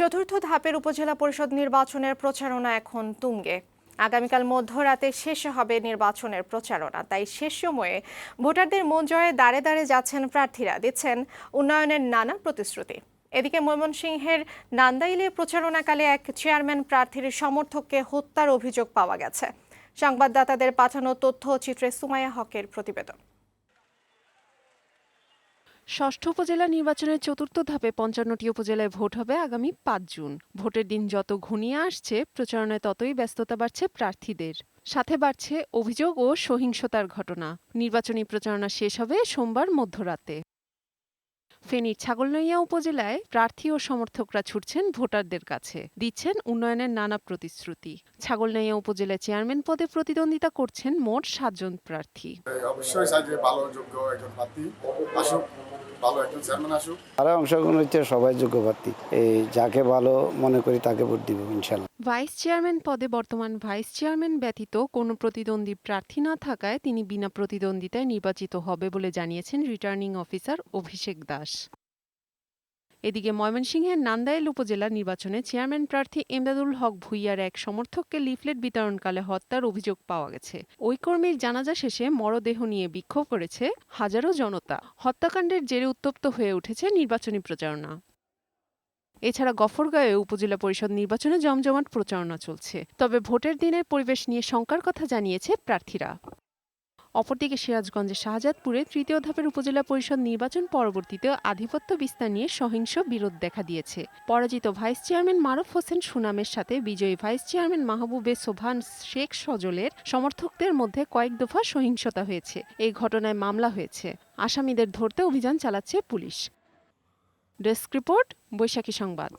চতুর্থ ধাপের উপজেলা পরিষদ নির্বাচনের প্রচারণা এখন তুঙ্গে। আগামীকাল মধ্যরাতে শেষ হবে নির্বাচনের প্রচারণা। তাই শেষ সময়ে ভোটারদের মন জয়ে দাঁড়ে দাঁড়ে যাচ্ছেন প্রার্থীরা, দিচ্ছেন উন্নয়নের নানা প্রতিশ্রুতি। এদিকে ময়মনসিংহের নান্দাইলে প্রচারণাকালে এক চেয়ারম্যান প্রার্থীর সমর্থককে হত্যার অভিযোগ পাওয়া গেছে। সংবাদদাতাদের পাঠানো তথ্য চিত্রে সুমাইয়া হকের প্রতিবেদন। ষষ্ঠ উপজেলা নির্বাচনের চতুর্থ ধাপে পঞ্চান্নটি উপজেলায় ভোট হবে আগামী পাঁচ জুন। ভোটের দিন যত ঘনিয়ে আসছে, প্রচারণায় ততই ব্যস্ততা বাড়ছে প্রার্থীদের। সাথে বাড়ছে অভিযোগ ও সহিংসতার ঘটনা। নির্বাচনী প্রচারণা শেষ হবে সোমবার মধ্যরাতে। ফেনীর ছাগলনইয়া উপজেলায় প্রার্থী ও সমর্থকরা ছুটছেন ভোটারদের কাছে। দিচ্ছেন উন্নয়নের নানা প্রতিশ্রুতি। ছাগলনাইয়া উপজেলায় চেয়ারম্যান পদে প্রতিদ্বন্দ্বিতা করছেন মোট সাতজন প্রার্থী। অবশ্যই ভালো যোগ্য একজন প্রার্থী। আসুক। ভালো একজন চেয়ারম্যান আসুক। তারা অংশগ্রহণ হচ্ছে সবাই যোগ্য প্রার্থী এই যাকে ভালো মনে করি তাকে ভোট দিব ইনশাল্লাহ। ভাইস চেয়ারম্যান পদে বর্তমান ভাইস চেয়ারম্যান ব্যতীত কোনো প্রতিদ্বন্দ্বী প্রার্থী না থাকায় তিনি বিনা প্রতিদ্বন্দ্বিতায় নির্বাচিত হবে বলে জানিয়েছেন রিটার্নিং অফিসার অভিষেক দাস। এদিকে ময়মনসিংহের নান্দাইল উপজেলা নির্বাচনে চেয়ারম্যান প্রার্থী এমদাদুল হক ভুইয়ার এক সমর্থককে লিফলেট বিতরণকালে হত্যার অভিযোগ পাওয়া গেছে। ওই কর্মীর জানাজা শেষে মরদেহ নিয়ে বিক্ষোভ করেছে হাজারো জনতা। হত্যাকাণ্ডের জেরে উত্তপ্ত হয়ে উঠেছে নির্বাচনী প্রচারণা। এছাড়া গফরগাঁয়ে উপজেলা পরিষদ নির্বাচনে জমজমাট প্রচারণা চলছে। তবে ভোটের দিনের পরিবেশ নিয়ে শঙ্কার কথা জানিয়েছে প্রার্থীরা। অপরদিকে সিরাজগঞ্জের শাহজাদপুরে তৃতীয় ধাপের উপজেলা পরিষদ নির্বাচন পরবর্তীতে আধিপত্য বিস্তার নিয়ে সহিংস বিরোধ দেখা দিয়েছে। পরাজিত ভাইস চেয়ারম্যান মারুফ হোসেন সুনামের সাথে বিজয়ী ভাইস চেয়ারম্যান মাহবুবে সোভান শেখ সজলের সমর্থকদের মধ্যে কয়েক দফা সহিংসতা হয়েছে। এই ঘটনায় মামলা হয়েছে। আসামিদের ধরতে অভিযান চালাচ্ছে পুলিশ। ডেস্ক রিপোর্ট, বৈশাখী সংবাদ।